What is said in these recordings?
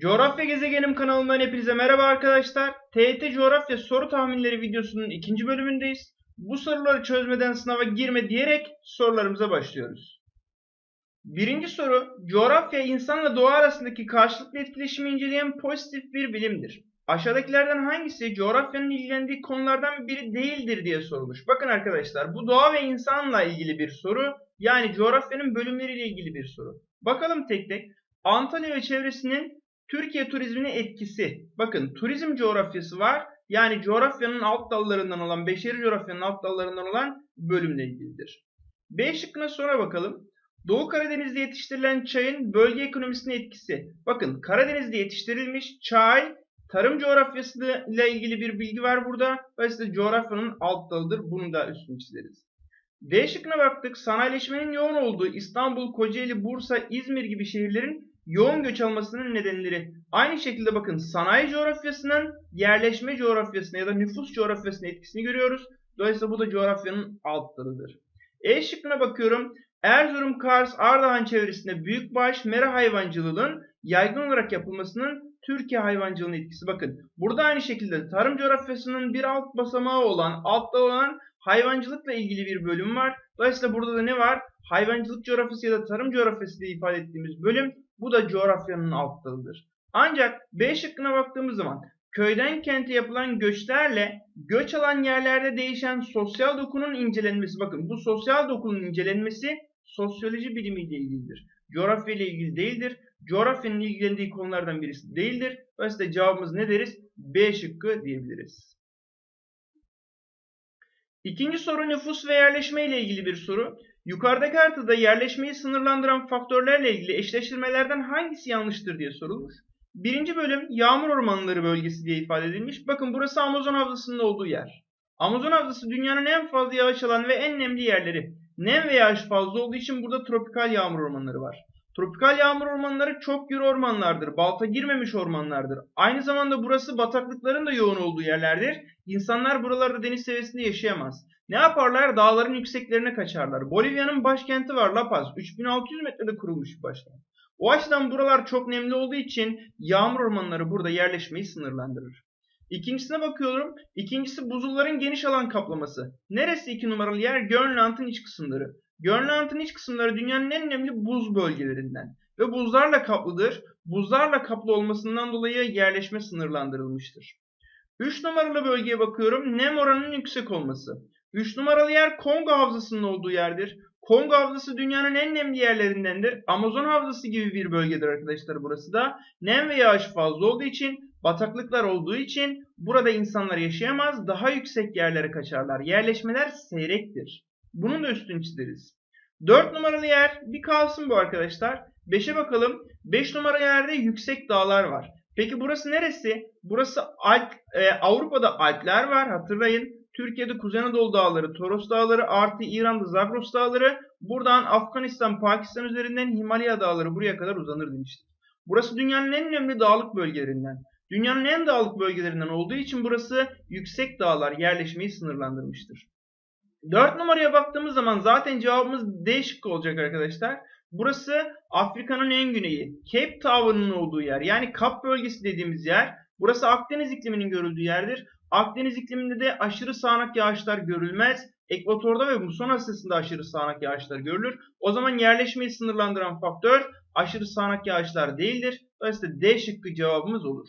Coğrafya Gezegenim kanalından hepinize merhaba arkadaşlar. TYT Coğrafya soru tahminleri videosunun ikinci bölümündeyiz. Bu soruları çözmeden sınava girme diyerek sorularımıza başlıyoruz. Birinci soru, coğrafya insanla doğa arasındaki karşılıklı etkileşimi inceleyen pozitif bir bilimdir. Aşağıdakilerden hangisi coğrafyanın ilgilendiği konulardan biri değildir diye sorulmuş. Bakın arkadaşlar bu doğa ve insanla ilgili bir soru. Yani coğrafyanın bölümleriyle ilgili bir soru. Bakalım tek tek. Antalya ve çevresinin Türkiye turizmine etkisi. Bakın turizm coğrafyası var. Yani coğrafyanın alt dallarından olan, beşeri coğrafyanın alt dallarından olan bölümle ilgilidir. B şıkkına sonra bakalım. Doğu Karadeniz'de yetiştirilen çayın bölge ekonomisine etkisi. Bakın Karadeniz'de yetiştirilmiş çay tarım coğrafyası ile ilgili bir bilgi var burada. Dolayısıyla coğrafyanın alt dalıdır. Bunu da üstünü çizeriz. D şıkkına baktık. Sanayileşmenin yoğun olduğu İstanbul, Kocaeli, Bursa, İzmir gibi şehirlerin yoğun göç almasının nedenleri. Aynı şekilde bakın sanayi coğrafyasının yerleşme coğrafyasına ya da nüfus coğrafyasına etkisini görüyoruz. Dolayısıyla bu da coğrafyanın alt dalıdır. E şıkkına bakıyorum. Erzurum, Kars, Ardahan çevresinde büyükbaş mera hayvancılığının yaygın olarak yapılmasının Türkiye hayvancılığının etkisi. Bakın burada aynı şekilde tarım coğrafyasının bir alt basamağı olan, altta olan hayvancılıkla ilgili bir bölüm var. Dolayısıyla burada da ne var? Hayvancılık coğrafyası ya da tarım coğrafyası diye ifade ettiğimiz bölüm bu da coğrafyanın alt dalıdır. Ancak B şıkkına baktığımız zaman köyden kente yapılan göçlerle göç alan yerlerde değişen sosyal dokunun incelenmesi. Bakın bu sosyal dokunun incelenmesi sosyoloji bilimiyle ilgilidir. Coğrafya ile ilgili değildir. Coğrafyanın ilgilendiği konulardan birisi değildir. Dolayısıyla cevabımız ne deriz? B şıkkı diyebiliriz. İkinci soru nüfus ve yerleşme ile ilgili bir soru. Yukarıdaki haritada yerleşmeyi sınırlandıran faktörlerle ilgili eşleştirmelerden hangisi yanlıştır diye sorulmuş. Birinci bölüm yağmur ormanları bölgesi diye ifade edilmiş. Bakın burası Amazon havzasının olduğu yer. Amazon havzası dünyanın en fazla yağış alan ve en nemli yerleri. Nem ve yağış fazla olduğu için burada tropikal yağmur ormanları var. Tropikal yağmur ormanları çok yürü ormanlardır. Balta girmemiş ormanlardır. Aynı zamanda burası bataklıkların da yoğun olduğu yerlerdir. İnsanlar buralarda deniz seviyesinde yaşayamaz. Ne yaparlar? Dağların yükseklerine kaçarlar. Bolivya'nın başkenti var La Paz. 3600 metrede kurulmuş başkent. O açıdan buralar çok nemli olduğu için yağmur ormanları burada yerleşmeyi sınırlandırır. İkincisine bakıyorum. İkincisi buzulların geniş alan kaplaması. Neresi iki numaralı yer? Grönland'ın iç kısımları. Grönland'ın iç kısımları dünyanın en önemli buz bölgelerinden ve buzlarla kaplıdır. Buzlarla kaplı olmasından dolayı yerleşme sınırlandırılmıştır. 3 numaralı bölgeye bakıyorum. Nem oranının yüksek olması. 3 numaralı yer Kongo Havzası'nın olduğu yerdir. Kongo Havzası dünyanın en nemli yerlerindendir. Amazon Havzası gibi bir bölgedir arkadaşlar burası da. Nem ve yağış fazla olduğu için, bataklıklar olduğu için burada insanlar yaşayamaz. Daha yüksek yerlere kaçarlar. Yerleşmeler seyrektir. Bunun da üstünü çizeriz. 4 numaralı yer bir kalsın bu arkadaşlar. 5'e bakalım. 5 numaralı yerde yüksek dağlar var. Peki burası neresi? Burası Alp, e, Avrupa'da Alpler var hatırlayın. Türkiye'de Kuzey Anadolu Dağları, Toros Dağları artı İran'da Zagros Dağları. Buradan Afganistan, Pakistan üzerinden Himalaya Dağları buraya kadar uzanır demiştik. Burası dünyanın en önemli dağlık bölgelerinden. Dünyanın en dağlık bölgelerinden olduğu için burası yüksek dağlar yerleşmeyi sınırlandırmıştır. 4 numaraya baktığımız zaman zaten cevabımız D şıkkı olacak arkadaşlar. Burası Afrika'nın en güneyi. Cape Town'un olduğu yer. Yani Kap bölgesi dediğimiz yer. Burası Akdeniz ikliminin görüldüğü yerdir. Akdeniz ikliminde de aşırı sağanak yağışlar görülmez. Ekvatorda ve muson Asyası'nda aşırı sağanak yağışlar görülür. O zaman yerleşmeyi sınırlandıran faktör aşırı sağanak yağışlar değildir. Dolayısıyla D şıkkı cevabımız olur.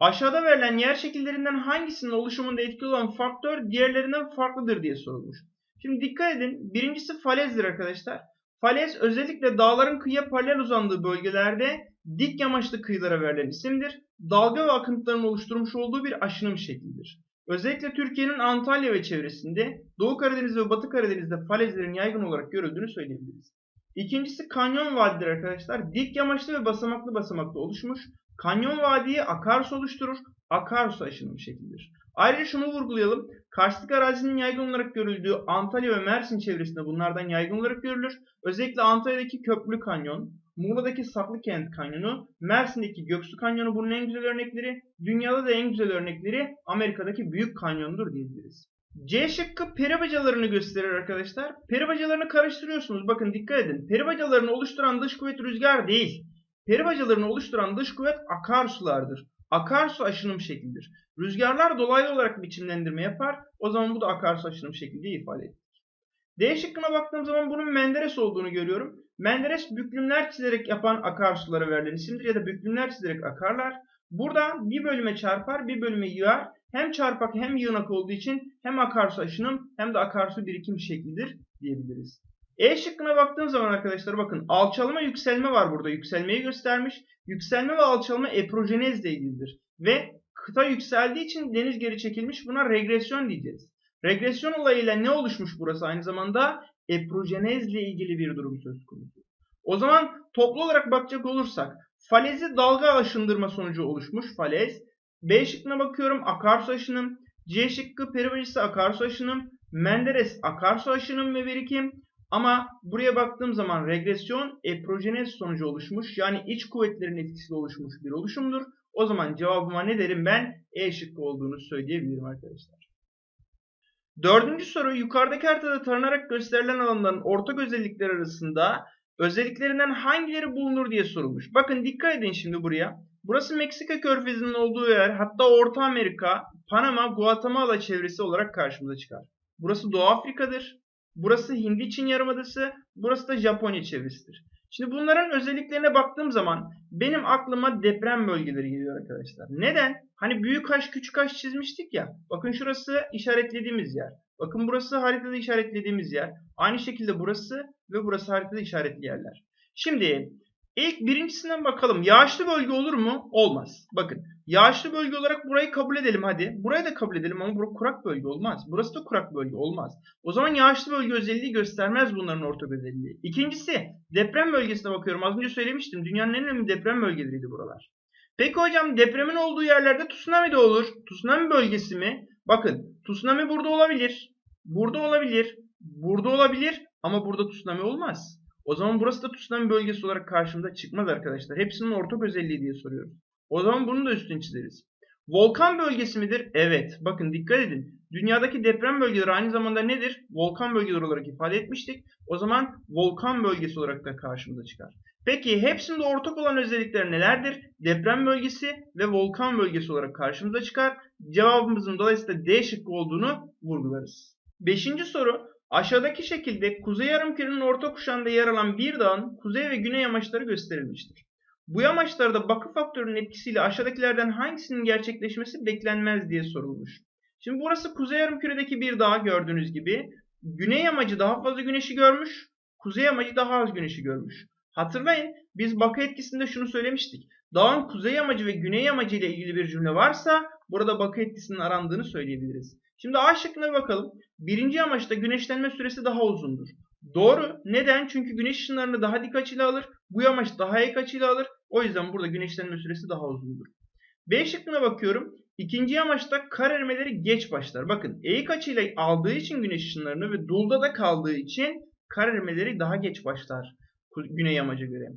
Aşağıda verilen yer şekillerinden hangisinin oluşumunda etkili olan faktör diğerlerinden farklıdır diye sorulmuş. Şimdi dikkat edin. Birincisi falezdir arkadaşlar. Falez özellikle dağların kıyıya paralel uzandığı bölgelerde dik yamaçlı kıyılara verilen isimdir. Dalga ve akıntıların oluşturmuş olduğu bir aşınım şeklidir. Özellikle Türkiye'nin Antalya ve çevresinde Doğu Karadeniz ve Batı Karadeniz'de falezlerin yaygın olarak görüldüğünü söyleyebiliriz. İkincisi kanyon vadidir arkadaşlar. Dik yamaçlı ve basamaklı basamaklı oluşmuş. Kanyon vadiyi akarsu oluşturur. Akarsu aşınım şeklidir. Ayrıca şunu vurgulayalım. Karstik arazinin yaygın olarak görüldüğü Antalya ve Mersin çevresinde bunlardan yaygın olarak görülür. Özellikle Antalya'daki Köprülü Kanyon, Muğla'daki Saklıkent Kanyonu, Mersin'deki Göksu Kanyonu bunun en güzel örnekleri. Dünyada da en güzel örnekleri Amerika'daki Büyük Kanyon'dur diyebiliriz. C şıkkı peri bacalarını gösterir arkadaşlar. Peri bacalarını karıştırıyorsunuz. Bakın dikkat edin. Peri bacalarını oluşturan dış kuvvet rüzgar değil. Peri bacalarını oluşturan dış kuvvet akarsulardır. Akarsu aşınım şeklidir. Rüzgarlar dolaylı olarak biçimlendirme yapar. O zaman bu da akarsu aşınım şekli ifade edilir. D şıkkına baktığım zaman bunun Menderes olduğunu görüyorum. Menderes büklümler çizerek yapan akarsulara verilen isimdir ya da büklümler çizerek akarlar. Burada bir bölüme çarpar, bir bölüme yığar. Hem çarpak hem yığınak olduğu için hem akarsu aşınım hem de akarsu birikim şeklidir diyebiliriz. E şıkkına baktığım zaman arkadaşlar bakın alçalma yükselme var burada. Yükselmeyi göstermiş. Yükselme ve alçalma eprojenezle ilgilidir. Ve kıta yükseldiği için deniz geri çekilmiş. Buna regresyon diyeceğiz. Regresyon olayıyla ne oluşmuş burası aynı zamanda? Eprojenezle ilgili bir durum söz konusu. O zaman toplu olarak bakacak olursak falezi dalga aşındırma sonucu oluşmuş falez. B şıkkına bakıyorum akarsu aşınım. C şıkkı perivajisi akarsu aşınım. Menderes akarsu aşınım ve birikim. Ama buraya baktığım zaman regresyon eprojenez sonucu oluşmuş. Yani iç kuvvetlerin etkisiyle oluşmuş bir oluşumdur. O zaman cevabıma ne derim ben? E şıkkı olduğunu söyleyebilirim arkadaşlar. Dördüncü soru yukarıdaki haritada taranarak gösterilen alanların ortak özellikleri arasında özelliklerinden hangileri bulunur diye sorulmuş. Bakın dikkat edin şimdi buraya. Burası Meksika körfezinin olduğu yer hatta Orta Amerika, Panama, Guatemala çevresi olarak karşımıza çıkar. Burası Doğu Afrika'dır. Burası Hindi Çin Yarımadası, burası da Japonya çevresidir. Şimdi bunların özelliklerine baktığım zaman benim aklıma deprem bölgeleri geliyor arkadaşlar. Neden? Hani büyük haş küçük haş çizmiştik ya. Bakın şurası işaretlediğimiz yer. Bakın burası haritada işaretlediğimiz yer. Aynı şekilde burası ve burası haritada işaretli yerler. Şimdi ilk birincisinden bakalım. Yağışlı bölge olur mu? Olmaz. Bakın yağışlı bölge olarak burayı kabul edelim hadi. Burayı da kabul edelim ama burası kurak bölge olmaz. Burası da kurak bölge olmaz. O zaman yağışlı bölge özelliği göstermez bunların ortak özelliği. İkincisi deprem bölgesine bakıyorum. Az önce söylemiştim. Dünyanın en önemli deprem bölgeleriydi buralar. Peki hocam depremin olduğu yerlerde tsunami de olur. Tsunami bölgesi mi? Bakın tsunami burada olabilir. Burada olabilir. Burada olabilir. Ama burada tsunami olmaz. O zaman burası da tsunami bölgesi olarak karşımıza çıkmaz arkadaşlar. Hepsinin ortak özelliği diye soruyoruz. O zaman bunu da üstüne çizeriz. Volkan bölgesi midir? Evet. Bakın dikkat edin. Dünyadaki deprem bölgeleri aynı zamanda nedir? Volkan bölgeleri olarak ifade etmiştik. O zaman volkan bölgesi olarak da karşımıza çıkar. Peki hepsinde ortak olan özellikler nelerdir? Deprem bölgesi ve volkan bölgesi olarak karşımıza çıkar. Cevabımızın dolayısıyla D şıkkı olduğunu vurgularız. Beşinci soru. Aşağıdaki şekilde Kuzey Yarımküre'nin orta kuşağında yer alan bir dağın kuzey ve güney yamaçları gösterilmiştir. Bu yamaçlarda bakı faktörünün etkisiyle aşağıdakilerden hangisinin gerçekleşmesi beklenmez diye sorulmuş. Şimdi burası Kuzey Yarımküre'deki bir dağ gördüğünüz gibi. Güney yamacı daha fazla güneşi görmüş, kuzey yamacı daha az güneşi görmüş. Hatırlayın biz bakı etkisinde şunu söylemiştik. Dağın kuzey yamacı ve güney yamacı ile ilgili bir cümle varsa burada bakı etkisinin arandığını söyleyebiliriz. Şimdi A şıkkına bakalım. Birinci yamaçta güneşlenme süresi daha uzundur. Doğru. Neden? Çünkü güneş ışınlarını daha dik açıyla alır. Bu yamaç daha eğik açıyla alır. O yüzden burada güneşlenme süresi daha uzundur. B şıkkına bakıyorum. İkinci yamaçta kar erimeleri geç başlar. Bakın eğik açıyla aldığı için güneş ışınlarını ve dulda da kaldığı için kar erimeleri daha geç başlar. Güney yamaca göre.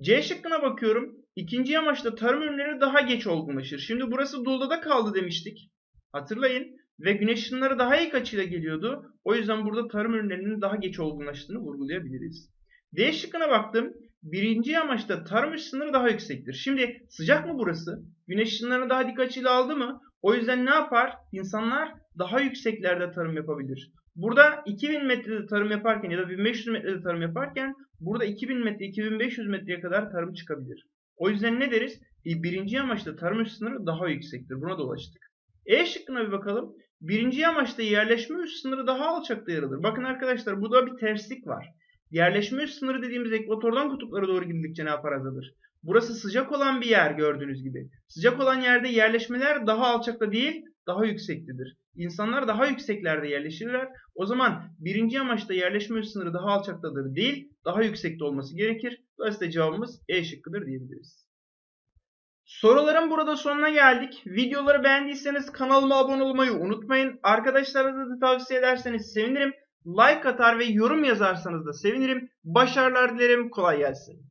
C şıkkına bakıyorum. İkinci yamaçta tarım ürünleri daha geç olgunlaşır. Şimdi burası dulda da kaldı demiştik. Hatırlayın. Ve güneş ışınları daha iyi açıyla geliyordu. O yüzden burada tarım ürünlerinin daha geç olgunlaştığını vurgulayabiliriz. D şıkkına baktım. Birinci yamaçta tarım ışınları daha yüksektir. Şimdi sıcak mı burası? Güneş ışınlarını daha dik açıyla aldı mı? O yüzden ne yapar? İnsanlar daha yükseklerde tarım yapabilir. Burada 2000 metrede tarım yaparken ya da 1500 metrede tarım yaparken burada 2000 metre 2500 metreye kadar tarım çıkabilir. O yüzden ne deriz? E, birinci yamaçta tarım sınırı daha yüksektir. Buna da ulaştık. E şıkkına bir bakalım. Birinci yamaçta yerleşme üst sınırı daha alçakta yer alır. Bakın arkadaşlar burada bir terslik var. Yerleşme üst sınırı dediğimiz ekvatordan kutuplara doğru gidildikçe ne yapar azalır? Burası sıcak olan bir yer gördüğünüz gibi. Sıcak olan yerde yerleşmeler daha alçakta değil daha yüksektedir. İnsanlar daha yükseklerde yerleşirler. O zaman birinci yamaçta yerleşme üst sınırı daha alçaktadır değil daha yüksekte olması gerekir. Dolayısıyla cevabımız E şıkkıdır diyebiliriz. Soruların burada sonuna geldik. Videoları beğendiyseniz kanalıma abone olmayı unutmayın. Arkadaşlarınıza da tavsiye ederseniz sevinirim. Like atar ve yorum yazarsanız da sevinirim. Başarılar dilerim. Kolay gelsin.